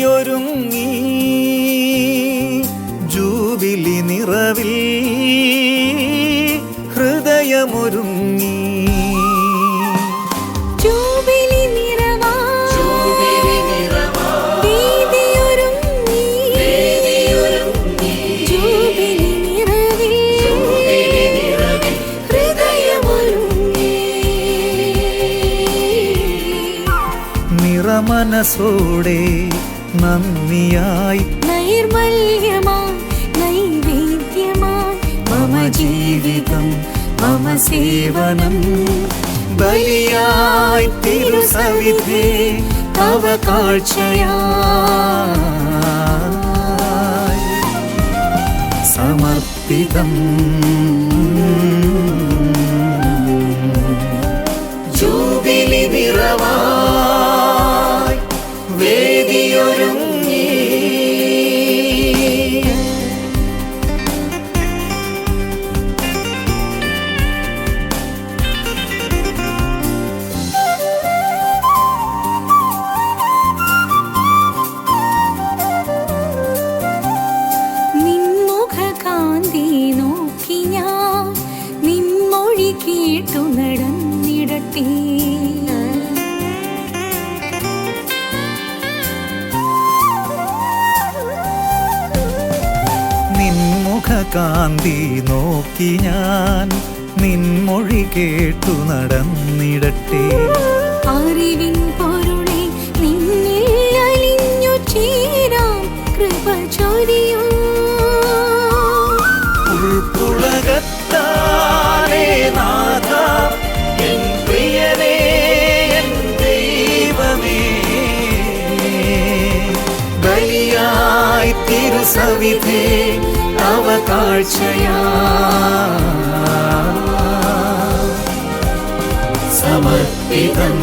വേദിയൊരുങ്ങി jubilee നിറവിൽ ഹൃദയമൊരുങ്ങി. Jubilee നിറവിൽ നിറമനസോടെ നന്ദിയായി നൈർമല്യമായി നൈവേദ്യമായി മമ ജീവിതം മമ സേവനം ബലിയായി തിരുസവിധേ തവ കാഴ്ചയായി സമർപ്പിതം നിൻമുഖ കാന്തി നോക്കി ഞാൻ നിൻമൊഴി കേട്ടു നടന്നിടട്ടെ. അറിവിൻ പൊരുളെ നിന്നിൽ അലിഞ്ഞു ചേരാം കൃപ ചൊരിയൂ. ഉൾപ്പുളകത്താലേ കാഴ്ചയാ സമർപ്പിതം.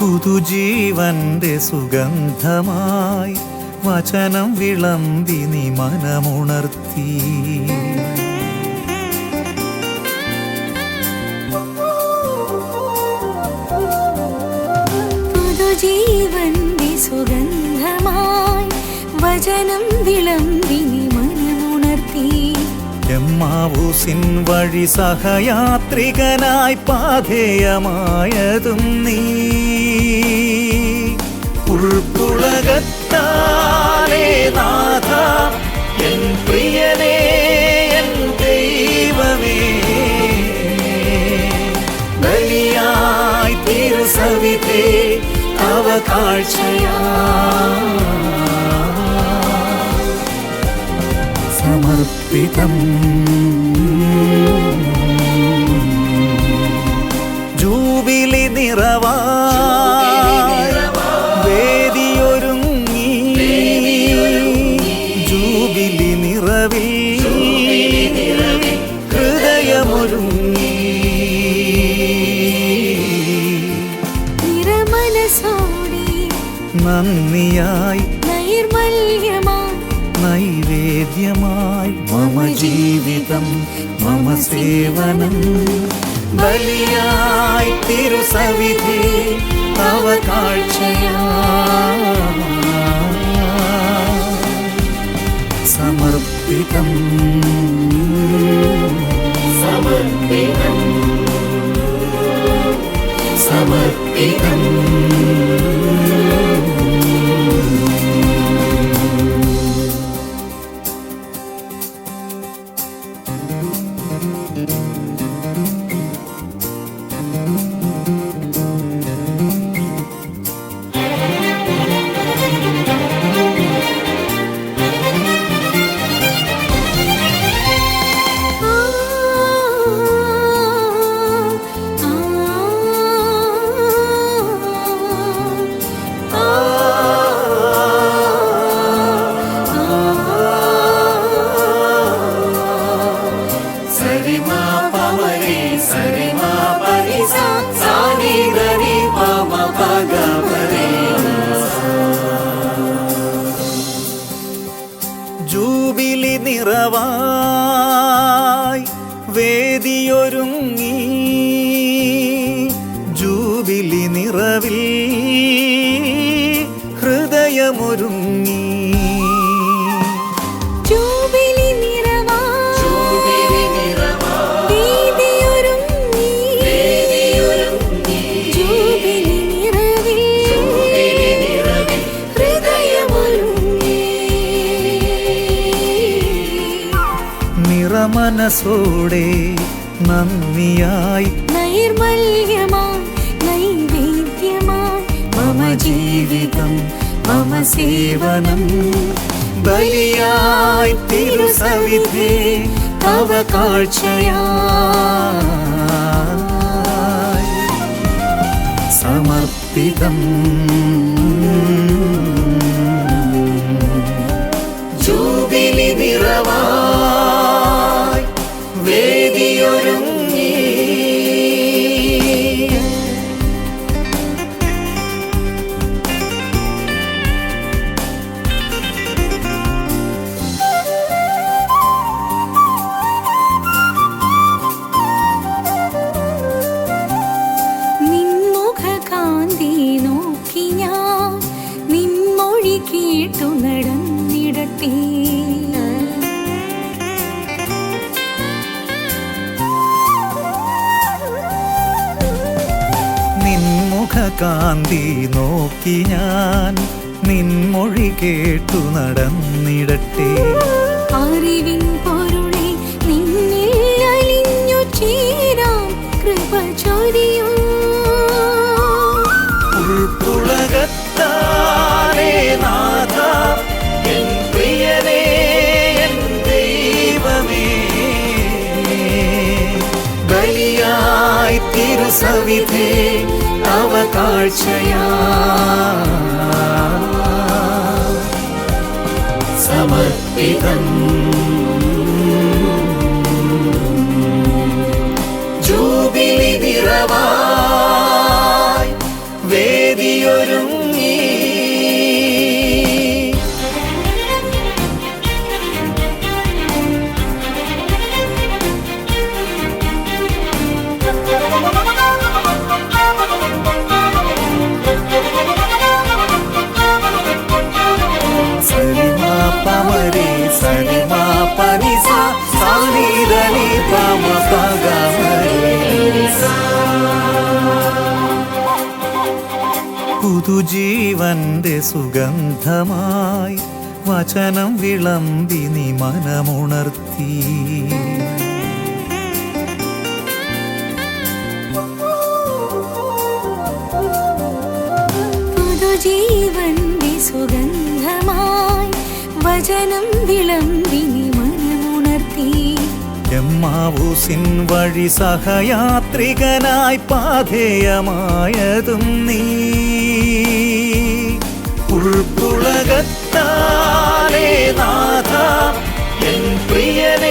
പുതുജീവന്റെ സുഗന്ധമായി വചനം വിളമ്പി നീ മനമുണർത്തി. പുതുജീവന്റെ സുഗന്ധമായി വചനം വിളമ്പിനി മനമുണർത്തി എമ്മാവൂസിൻ വഴി സഹയാത്രികനായി പാധേയമായതും നീ. ഉൾപ്പുളകത്താലേ നാഥ എൻ പ്രിയനേ എൻ ദൈവമേ. ബലിയായി തിരുസവിധേ അവ കാഴ്ചയാ സമർപ്പിതം ജൂബിലി നിറവാ. വേദിയൊരുങ്ങി ജൂബിലി നിറവിൽ. ഹൃദയമൊരുങ്ങി. നന്ദിയായി. നൈർമല്യമായി നൈവേദ്യമായി മമ ജീവിതം മമ സേവനം. ബലിയായി തിരുസവിധി തവ കാഴ്ചയാ. സമർപ്പിതം നിറവായി വേദിയൊരുങ്ങി. ജൂബിലി നിറവിൽ ഹൃദയമൊരുങ്ങി. നിറമനസോടെ നന്ദിയായി. നൈർമല്യമായി നൈവേദ്യമായി മമ ജീവിതം മമ സേവനം. ബലിയായി തിരുസവിധേ തവ കാഴ്ചയാ സമർപ്പിതം കാന്തി നോക്കി ഞാൻ നിൻമൊഴി കേട്ടു നടന്നിടട്ടെ. അറിവിൻ अवतार्षया समर्पितन् जोबिरवा പുതുജീവന്റെ സുഗന്ധമായി വചനം വിളമ്പി നീ മനമുണർത്തി. പുതുജീവന്റെ സുഗന്ധമായി വചനം വിളമ്പിനി മനമുണർത്തി. എമ്മാവൂസിൻ വഴി സഹയാത്രികനായി പാധേയമായതും നീ. ഉൾപ്പുളകത്താലേ നാഥ എൻ പ്രിയനേ